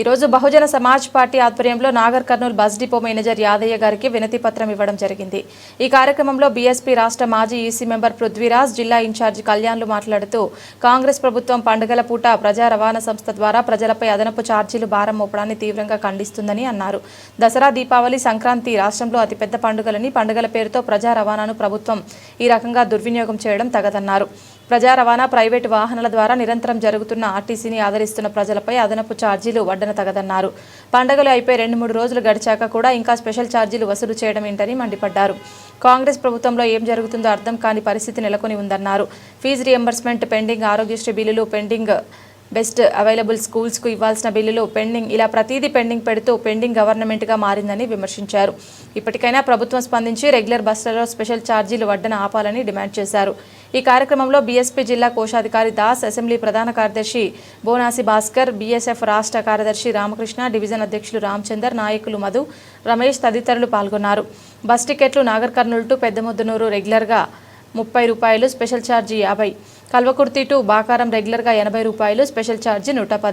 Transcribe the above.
ఈరోజు బహుజన సమాజ్ పార్టీ ఆధ్వర్యంలో Nagar Kurnool bus depot manager Yadaiah గారికి వినతి పత్రం ఇవ్వడం జరిగింది. ఈ కార్యక్రమంలో బీఎస్పీ రాష్ట్ర మాజీ ఈసీ మెంబర్ పృథ్వీరాజ్ జిల్లా ఇన్ఛార్జి కళ్యాణ్లు మాట్లాడుతూ కాంగ్రెస్ ప్రభుత్వం పండుగల పూట ప్రజా రవాణా సంస్థ ద్వారా ప్రజలపై అదనపు ఛార్జీలు భారం మోపడాన్ని తీవ్రంగా ఖండిస్తుందని అన్నారు. దసరా దీపావళి సంక్రాంతి రాష్ట్రంలో అతిపెద్ద పండుగలని పండుగల పేరుతో ప్రజా రవాణాను ప్రభుత్వం ఈ రకంగా దుర్వినియోగం చేయడం తగదన్నారు. ప్రజా రవాణా ప్రైవేటు వాహనాల ద్వారా నిరంతరం జరుగుతున్న ఆర్టీసీని ఆదరిస్తున్న ప్రజలపై అదనపు ఛార్జీలు వడ్డన తగదన్నారు. పండుగలు అయిపోయి రెండు మూడు రోజులు గడిచాక కూడా ఇంకా స్పెషల్ ఛార్జీలు వసూలు చేయడం ఏంటని మండిపడ్డారు. కాంగ్రెస్ ప్రభుత్వంలో ఏం జరుగుతుందో అర్థం కాని పరిస్థితి నెలకొని ఉందన్నారు. ఫీజు రియంబర్స్మెంట్ పెండింగ్ ఆరోగ్యశ్రీ బిల్లులు పెండింగ్ బెస్ట్ అవైలబుల్ స్కూల్స్కు ఇవ్వాల్సిన బిల్లులు పెండింగ్ ఇలా ప్రతిదీ పెండింగ్ పెడుతూ పెండింగ్ గవర్నమెంట్గా మారిందని విమర్శించారు. ఇప్పటికైనా ప్రభుత్వం స్పందించి రెగ్యులర్ బస్సులలో స్పెషల్ ఛార్జీలు వడ్డన ఆపాలని డిమాండ్ చేశారు. ఈ కార్యక్రమంలో బీఎస్పీ జిల్లా కోశాధికారి దాస్ అసెంబ్లీ ప్రధాన కార్యదర్శి బోనాసి భాస్కర్ బీఎస్ఎఫ్ రాష్ట్ర కార్యదర్శి రామకృష్ణ డివిజన్ అధ్యక్షులు రామచందర్ నాయకులు మధు రమేష్ తదితరులు పాల్గొన్నారు. బస్ టికెట్లు నాగర్ కర్నూలు టు పెద్దముద్దునూరు రెగ్యులర్గా ముప్పై రూపాయలు స్పెషల్ ఛార్జీ యాభై. కల్వకుర్తి టు బాకారం రెగ్యులర్గా ఎనభై రూపాయలు స్పెషల్ ఛార్జీ నూట పది.